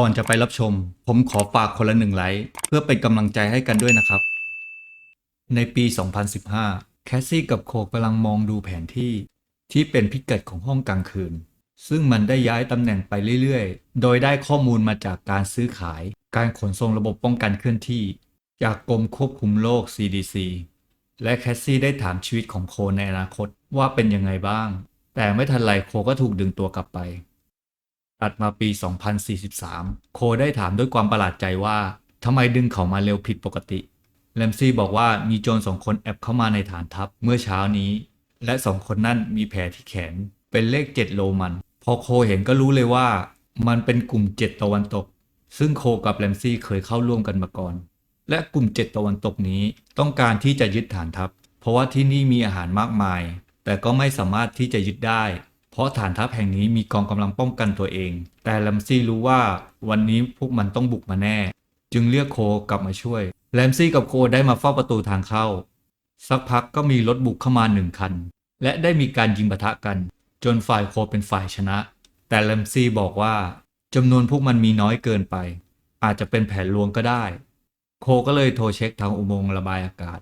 ก่อนจะไปรับชม ผมขอฝากคนละหนึ่งไลค์เพื่อเป็นกำลังใจให้กันด้วยนะครับ ในปี 2015 แคสซี่กับโคกำลังมองดูแผนที่ ที่เป็นพิกัดของห้องกลางคืน ซึ่งมันได้ย้ายตำแหน่งไปเรื่อยๆ โดยได้ข้อมูลมาจากการซื้อขาย การขนส่งระบบป้องกันเคลื่อนที่ จากกรมควบคุมโรค CDC และแคสซี่ได้ถามชีวิตของโคในอนาคตว่าเป็นยังไงบ้าง แต่ไม่ทันไรโคก็ถูกดึงตัวกลับไป ตัดมาปี 2043 โคได้ถามด้วยความประหลาดใจว่าทำไมดึงเขามาเร็วผิดปกติแรมซี่บอกว่ามีโจรสองคนแอบเข้ามาในฐานทัพเมื่อเช้านี้ และสองคนนั่นมีแผลที่แขน เป็นเลขเจ็ดโรมัน พอโคเห็นก็รู้เลยว่า มันเป็นกลุ่มเจ็ดตะวันตก ซึ่งโคกับแรมซี่เคยเข้าร่วมกันมาก่อน และกลุ่มเจ็ดตะวันตกนี้ต้องการที่จะยึดฐานทัพ เพราะว่าที่นี่มีอาหารมากมาย แต่ก็ไม่สามารถที่จะยึดได้ เพราะฐานทัพแห่งนี้มีกองกำลังป้องกันตัวเอง แต่แรมซี่รู้ว่าวันนี้พวกมันต้องบุกมาแน่ จึงเรียกโคกลับมาช่วยแรมซี่กับโคได้มาเฝ้าประตูทางเข้า สักพักก็มีรถบุกเข้ามาหนึ่งคัน และได้มีการยิงปะทะกัน จนฝ่ายโคเป็นฝ่ายชนะ แต่แรมซี่บอกว่าจำนวนพวกมันมีน้อยเกินไป อาจจะเป็นแผนลวงก็ได้ โคก็เลยโทรเช็คทางอุโมงค์ระบายอากาศ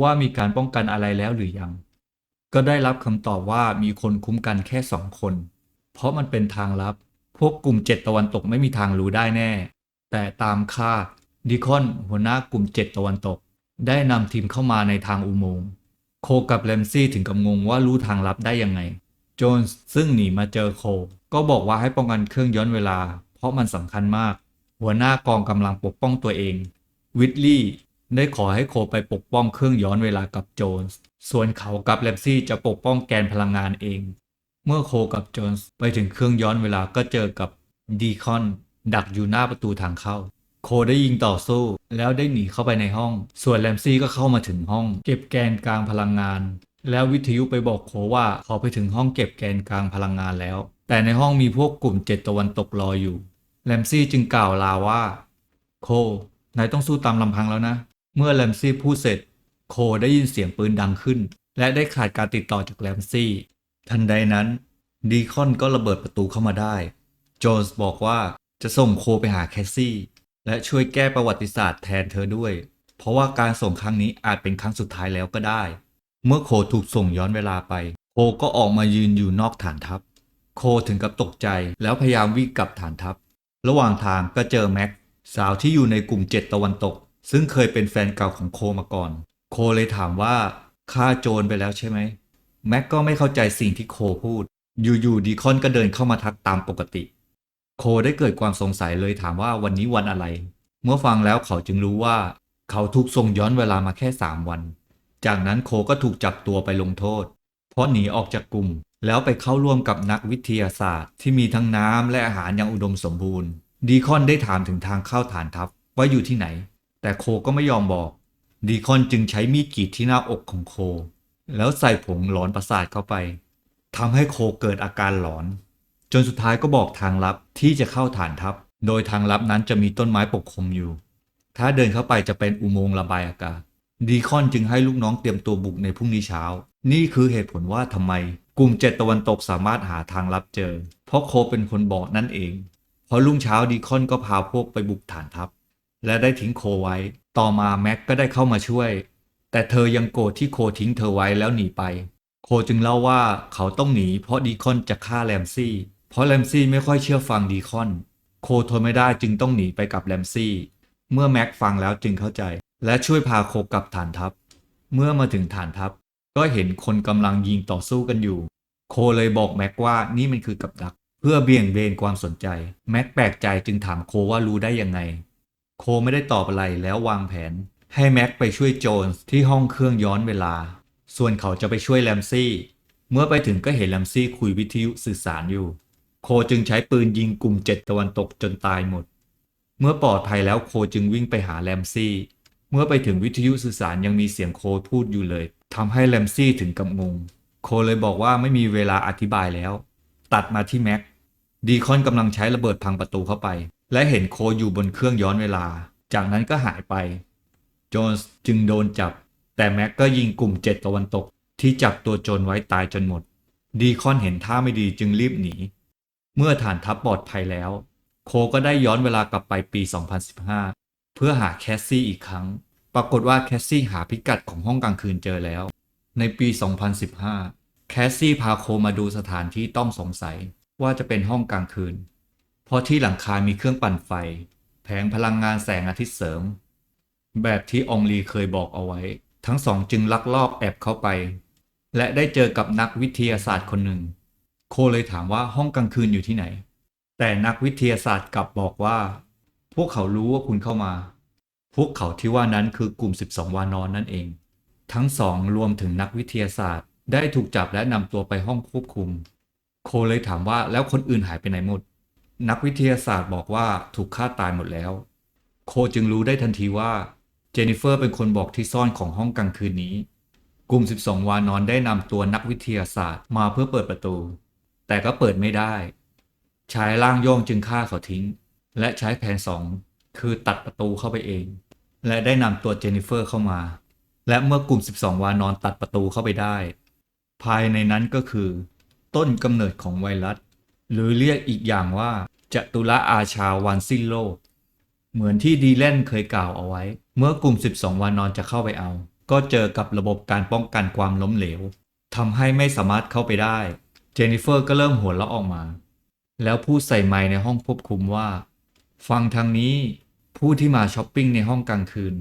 ว่ามีการป้องกันอะไรแล้วหรือยัง ก็ได้รับคำตอบว่ามีคนคุ้มกันแค่สองคน เพราะมันเป็นทางลับ พวกกลุ่มเจ็ดตะวันตกไม่มีทางรู้ได้แน่ แต่ตามคาดดิคอนหัวหน้ากลุ่มเจ็ดตะวันตก ได้นำทีมเข้ามาในทางอุโมงค์โคกับแรมซี่ถึงกับงงว่ารู้ทางลับได้ยังไง โจนส์ซึ่งหนีมาเจอโค ก็บอกว่าให้ป้องกันเครื่องย้อนเวลา เพราะมันสำคัญมาก หัวหน้ากองกำลังปกป้องตัวเอง วิทลี่ ได้ขอให้โคไปปกป้องเครื่องย้อนเวลากับโจนส์ ส่วนเขากับแรมซี่จะปกป้องแกนพลังงานเอง เมื่อโคกับโจนส์ไปถึงเครื่องย้อนเวลาก็เจอกับดีคอน ดักอยู่หน้าประตูทางเข้า โคได้ยิงต่อสู้ แล้วได้หนีเข้าไปในห้อง ส่วนแรมซี่ก็เข้ามาถึงห้อง เก็บแกนกลางพลังงาน แล้ววิทยุไปบอกโคว่าเขาไปถึงห้องเก็บแกนกลางพลังงานแล้ว แต่ในห้องมีพวกกลุ่มเจ็ดตะวันตกรออยู่แรมซี่จึงกล่าวลาว่า โคนายต้องสู้ตามลำพังแล้วนะ เมื่อแรมซี่พูดเสร็จ โคได้ยินเสียงปืนดังขึ้น และได้ขาดการติดต่อจากแรมซี่ ทันใดนั้น ดีคอนก็ระเบิดประตูเข้ามาได้ โจนส์บอกว่าจะส่งโคไปหาแคสซี่ และช่วยแก้ประวัติศาสตร์แทนเธอด้วย เพราะว่าการส่งครั้งนี้อาจเป็นครั้งสุดท้ายแล้วก็ได้ เมื่อโคถูกส่งย้อนเวลาไป โคก็ออกมายืนอยู่นอกฐานทัพ โคถึงกับตกใจแล้วพยายามวิ่งกลับฐานทัพ ระหว่างทางก็เจอแม็กสาวที่อยู่ในกลุ่มเจ็ดตะวันตก ซึ่งเคยเป็นแฟนเก่าของโคมาก่อน โคเลยถามว่าฆ่าโจรไปแล้วใช่ไหมแม็กก็ไม่เข้าใจสิ่งที่โคพูด อยู่ๆดีคอนก็เดินเข้ามาทักตามปกติ โคได้เกิดความสงสัยเลยถามว่าวันนี้วันอะไร เมื่อฟังแล้วเขาจึงรู้ว่า เขาถูกส่งย้อนเวลามาแค่3วัน จากนั้นโคก็ถูกจับตัวไปลงโทษ เพราะหนีออกจากกลุ่ม แล้วไปเข้าร่วมกับนักวิทยาศาสตร์ ที่มีทั้งน้ำและอาหารอย่างอุดมสมบูรณ์ ดีคอนได้ถามถึงทางเข้าฐานทัพว่าอยู่ที่ไหน แต่โคก็ไม่ยอมบอก ดีคอนจึงใช้มีดกรีดที่หน้าอกของโค แล้วใส่ผงหลอนประสาทเข้าไปทำให้โคเกิดอาการหลอน จนสุดท้ายก็บอกทางลับที่จะเข้าฐานทัพ โดยทางลับนั้นจะมีต้นไม้ปกคลุมอยู่ ถ้าเดินเข้าไปจะเป็นอุโมงค์ระบายอากาศ ดีคอนจึงให้ลูกน้องเตรียมตัวบุกในพรุ่งนี้เช้า นี่คือเหตุผลว่าทำไมกลุ่มเจ็ดตะวันตกสามารถหาทางลับเจอ เพราะโคเป็นคนบอกนั่นเอง พอรุ่งเช้าดีคอนก็พาพวกไปบุกฐานทัพ และได้ทิ้งโคไว้ ต่อมาแม็กก็ได้เข้ามาช่วย แต่เธอยังโกรธที่โคทิ้งเธอไว้แล้วหนีไป โคจึงเล่าว่าเขาต้องหนีเพราะดีคอนจะฆ่าแรมซี่ เพราะแรมซี่ไม่ค่อยเชื่อฟังดีคอน โคทนไม่ได้จึงต้องหนีไปกับแรมซี่ เมื่อแม็กฟังแล้วจึงเข้าใจ และช่วยพาโคกลับฐานทัพ เมื่อมาถึงฐานทัพ ก็เห็นคนกำลังยิงต่อสู้กันอยู่ โคเลยบอกแม็กว่านี่มันคือกับดัก เพื่อเบี่ยงเบนความสนใจ แม็กแปลกใจจึงถามโคว่ารู้ได้ยังไง โคไม่ได้ตอบอะไรแล้ววางแผน ให้แม็กไปช่วยโจนส์ที่ห้องเครื่องย้อนเวลา ส่วนเขาจะไปช่วยแรมซี่เมื่อไปถึงก็เห็นแรมซี่คุยวิทยุสื่อสารอยู่ โคจึงใช้ปืนยิงกลุ่มเจ็ดตะวันตกจนตายหมด เมื่อปลอดภัยแล้วโคจึงวิ่งไปหาแรมซี่ เมื่อไปถึงวิทยุสื่อสารยังมีเสียงโคพูดอยู่เลยทำให้แรมซี่ถึงกับงง โคเลยบอกว่าไม่มีเวลาอธิบายแล้ว ตัดมาที่แม็ก ดีคอนกำลังใช้ระเบิดพังประตูเข้าไป และเห็นโคอยู่บนเครื่องย้อนเวลา จากนั้นก็หายไป โจนส์จึงโดนจับ แต่แม็กก็ยิงกลุ่มเจ็ดตะวันตกที่จับตัวโจรไว้ตายจนหมด ดีคอนเห็นท่าไม่ดีจึงรีบหนี เมื่อฐานทัพปลอดภัยแล้ว โคก็ได้ย้อนเวลากลับไปปี 2015 เพื่อหาแคสซี่อีกครั้ง ปรากฏว่าแคสซี่หาพิกัดของห้องกลางคืนเจอแล้ว ในปี 2015 แคสซี่พาโคมาดูสถานที่ต้องสงสัยว่าจะเป็นห้องกลางคืน เพราะที่หลังคา มีเครื่องปั่นไฟ แผงพลังงานแสงอาทิตย์เสริม แบบที่อองลีเคยบอกเอาไว้ ทั้งสองจึงลักลอบแอบเข้าไป และได้เจอกับนักวิทยาศาสตร์คนหนึ่ง โคเลยถามว่าห้องกลางคืนอยู่ที่ไหน แต่นักวิทยาศาสตร์กลับบอกว่า พวกเขารู้ว่าคุณเข้ามา พวกเขาที่ว่านั้นคือกลุ่ม 12 วานอนนั่นเอง ทั้งสองรวมถึงนักวิทยาศาสตร์ ได้ถูกจับและนำตัวไปห้องควบคุม โคเลยถามว่าแล้วคนอื่นหายไปไหนหมด นักวิทยาศาสตร์บอกว่าถูกฆ่าตายหมดแล้ว โคจึงรู้ได้ทันทีว่าเจนนิเฟอร์เป็นคนบอกที่ซ่อนของห้องกลางคืนนี้ กลุ่ม 12 วานอนได้นำตัวนักวิทยาศาสตร์มาเพื่อเปิดประตู แต่ก็เปิดไม่ได้ ชายร่างโย่งจึงฆ่าเขาทิ้ง และใช้แผนสองคือตัดประตูเข้าไปเอง และได้นำตัวเจนนิเฟอร์เข้ามา และเมื่อกลุ่ม 12 วานอนตัดประตูเข้าไปได้ ภายในนั้นก็คือ ต้นกำเนิดของไวรัส หรือเรียกอีกอย่างว่าจตุระอาชาวันสิ้นโลก เหมือนที่ดีแลนเคยกล่าวเอาไว้ เมื่อกลุ่ม 12 วานอนจะเข้าไปเอา ก็เจอกับระบบการป้องกันความล้มเหลวทำให้ไม่สามารถเข้าไปได้ เจนนิเฟอร์ก็เริ่มหัวเราะออกมา แล้วพูดใส่ไมค์ในห้องควบคุมว่า ฟังทางนี้ผู้ที่มาช้อปปิ้งในห้องกลางคืน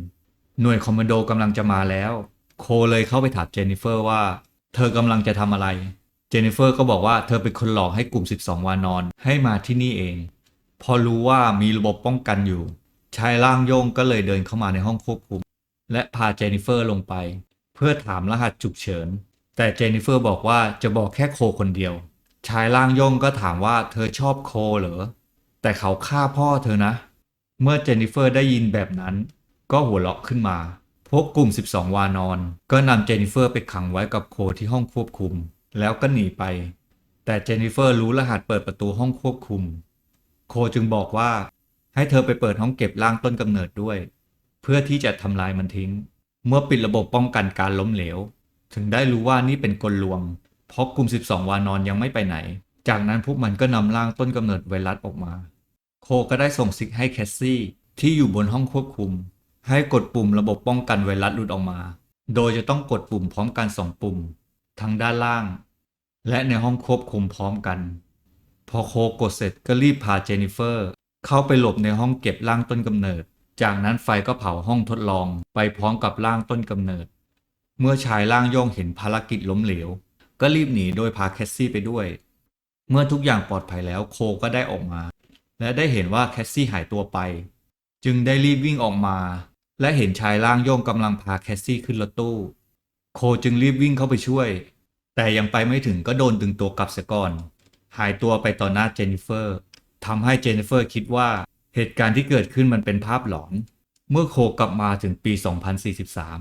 หน่วยคอมมานโดกำลังจะมาแล้ว โคเลยเข้าไปถามเจนนิเฟอร์ว่า เธอกำลังจะทำอะไร จนนิเฟอร์ก็บอกว่าเธอเป็นคนหลอกให้กลุ่ม 12 วานอนให้มาที่นี่เอง พอรู้ว่ามีระบบป้องกันอยู่ ชายร่างโยงก็เลยเดินเข้ามาในห้องควบคุม และพาเจนนิเฟอร์ลงไป เพื่อถามรหัสฉุกเฉิน แต่เจนนิเฟอร์บอกว่าจะบอกแค่โคคนเดียว ชายร่างโยงก็ถามว่าเธอชอบโคเหรอ แต่เขาฆ่าพ่อเธอนะ เมื่อเจนนิเฟอร์ได้ยินแบบนั้น ก็หัวเราะขึ้นมา พวกกลุ่ม 12 วานอน ก็นำเจนนิเฟอร์ไปขังไว้กับโคที่ห้องควบคุม แล้วก็หนีไป แต่เจนนิเฟอร์รู้รหัสเปิดประตูห้องควบคุม โคจึงบอกว่าให้เธอไปเปิดห้องเก็บร่างต้นกำเนิดด้วย เพื่อที่จะทำลายมันทิ้ง เมื่อปิดระบบป้องกันการล้มเหลว ถึงได้รู้ว่านี่เป็นกลลวง เพราะกลุ่ม 12 วานอนยังไม่ไปไหน จากนั้นพวกมันก็นำร่างต้นกำเนิดไวรัสออกมา โคก็ได้ส่งซิกให้แคสซี่ที่อยู่บนห้องควบคุม ให้กดปุ่มระบบป้องกันไวรัสหลุดออกมา โดยจะต้องกดปุ่มพร้อมกันสองปุ่ม ทั้งด้านล่าง และในห้องควบคุมพร้อมกัน พอโคกดเสร็จก็รีบพาเจนิเฟอร์ เข้าไปหลบในห้องเก็บร่างต้นกำเนิด จากนั้นไฟก็เผาห้องทดลองไปพร้อมกับร่างต้นกำเนิด เมื่อชายร่างโย่งเห็นภารกิจล้มเหลว ก็รีบหนีโดยพาแคสซี่ไปด้วย เมื่อทุกอย่างปลอดภัยแล้วโคก็ได้ออกมา และได้เห็นว่าแคสซี่หายตัวไป จึงได้รีบวิ่งออกมา และเห็นชายร่างโย่งกำลังพาแคสซี่ขึ้นรถตู้ โคจึงรีบวิ่งเข้าไปช่วย แต่ยังไปไม่ถึงก็โดนดึงตัวกลับเสียก่อน หายตัวไปต่อหน้าเจนนิเฟอร์ทำให้เจนนิเฟอร์คิดว่าเหตุการณ์ที่เกิดขึ้นมันเป็นภาพหลอน เมื่อโคกลับมาถึงปี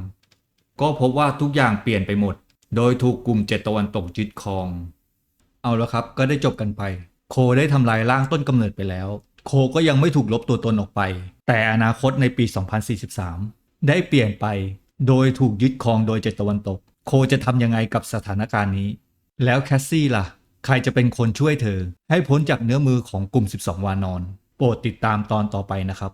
2043 ก็พบว่าทุกอย่างเปลี่ยนไปหมด โดยถูกกลุ่มเจตะวันตกยึดครอง เอาแล้วครับก็ได้จบกันไป โคได้ทำลายร่างต้นกำเนิดไปแล้ว โคก็ยังไม่ถูกลบตัวตนออกไป แต่อนาคตในปี 2043 ได้เปลี่ยนไป โดยถูกยึดครองโดยเจตะวันตก โคจะทำยังไงกับสถานการณ์นี้ แล้วแคสซี่ล่ะ ใครจะเป็นคนช่วยเธอ ให้พ้นจากเนื้อมือของกลุ่ม 12 วานอน โปรดติดตามตอนต่อไปนะครับ